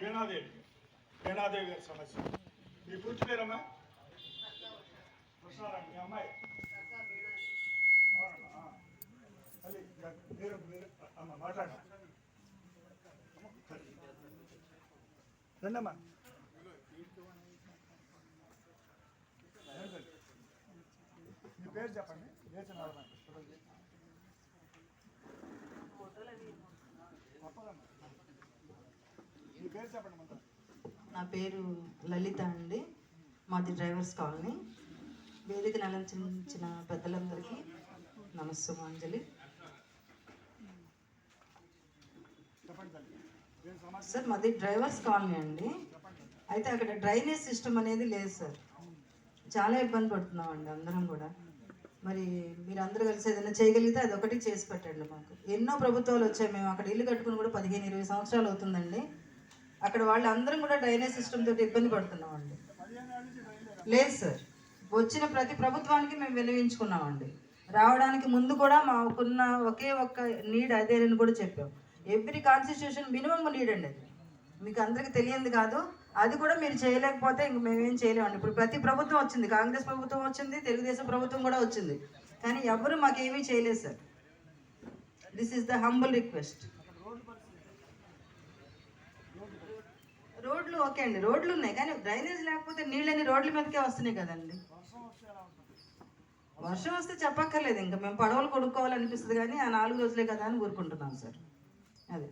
వీణాదేవి. వీణాదేవి గారి సమస్య. మీ పూర్తి పేరమ్మా? కృష్ణారాణి మీ అమ్మాయి? అవునమ్మా, ఆ. అది మీరు మీరు అమ్మ మాట్లాడండి రండమ్మా. మీ పేరు చెప్పండి. వేసిన మీ పేరు చెప్పండి మొత్తం నా పేరు లలిత అండి. మాది డ్రైవర్స్ కాలనీ. వేదిక అలంకరించిన పెద్దలందరికీ నమస్సుమాంజలి సార్. మాది డ్రైవర్స్ కాలనీ అండి. అయితే అక్కడ డ్రైనేజ్ సిస్టమ్ అనేది లేదు సార్. చాలా ఇబ్బంది పడుతున్నాం అండి అందరం కూడా. మరి మీరు అందరూ కలిసి ఏదైనా చేయగలిగితే అది ఒకటి చేసి పెట్టండి మాకు. ఎన్నో ప్రభుత్వాలు వచ్చాయి. మేము అక్కడ ఇల్లు కట్టుకుని కూడా పదిహేను ఇరవై సంవత్సరాలు అవుతుందండి. అక్కడ వాళ్ళు అందరం కూడా డ్రైనేజ్ సిస్టమ్ తోటి ఇబ్బంది పడుతున్నామండి. లేదు సార్. వచ్చిన ప్రతి ప్రభుత్వానికి మేము విన్నవించుకున్నామండి రావడానికి ముందు కూడా మాకున్న ఒకే ఒక్క నీడ్ అదేనని కూడా చెప్పాం. ఎవ్రీ కాన్స్టిట్యూషన్ మినిమం నీడ్ అండి అది. మీకు అందరికీ తెలియంది కాదు. అది కూడా మీరు చేయలేకపోతే ఇంక మేమేం చేయలేమండి. ఇప్పుడు ప్రతి ప్రభుత్వం వచ్చింది. కాంగ్రెస్ ప్రభుత్వం వచ్చింది తెలుగుదేశం ప్రభుత్వం కూడా వచ్చింది. కానీ ఎవరు మాకేమీ చేయలేదు sir. This is the humble request రోడ్లు ఓకే అండి. రోడ్లు ఉన్నాయి. కానీ డ్రైనేజ్ లేకపోతే నీళ్ళని రోడ్ల మీదకే వస్తున్నాయి కదండి. వర్షం వస్తే చెప్పక్కర్లేదు. ఇంకా మేము పడవలు కొనుక్కోవాలనిపిస్తుంది కానీ ఆ నాలుగు రోజులే కదా అని ఊరుకుంటున్నాం సార్. అదే.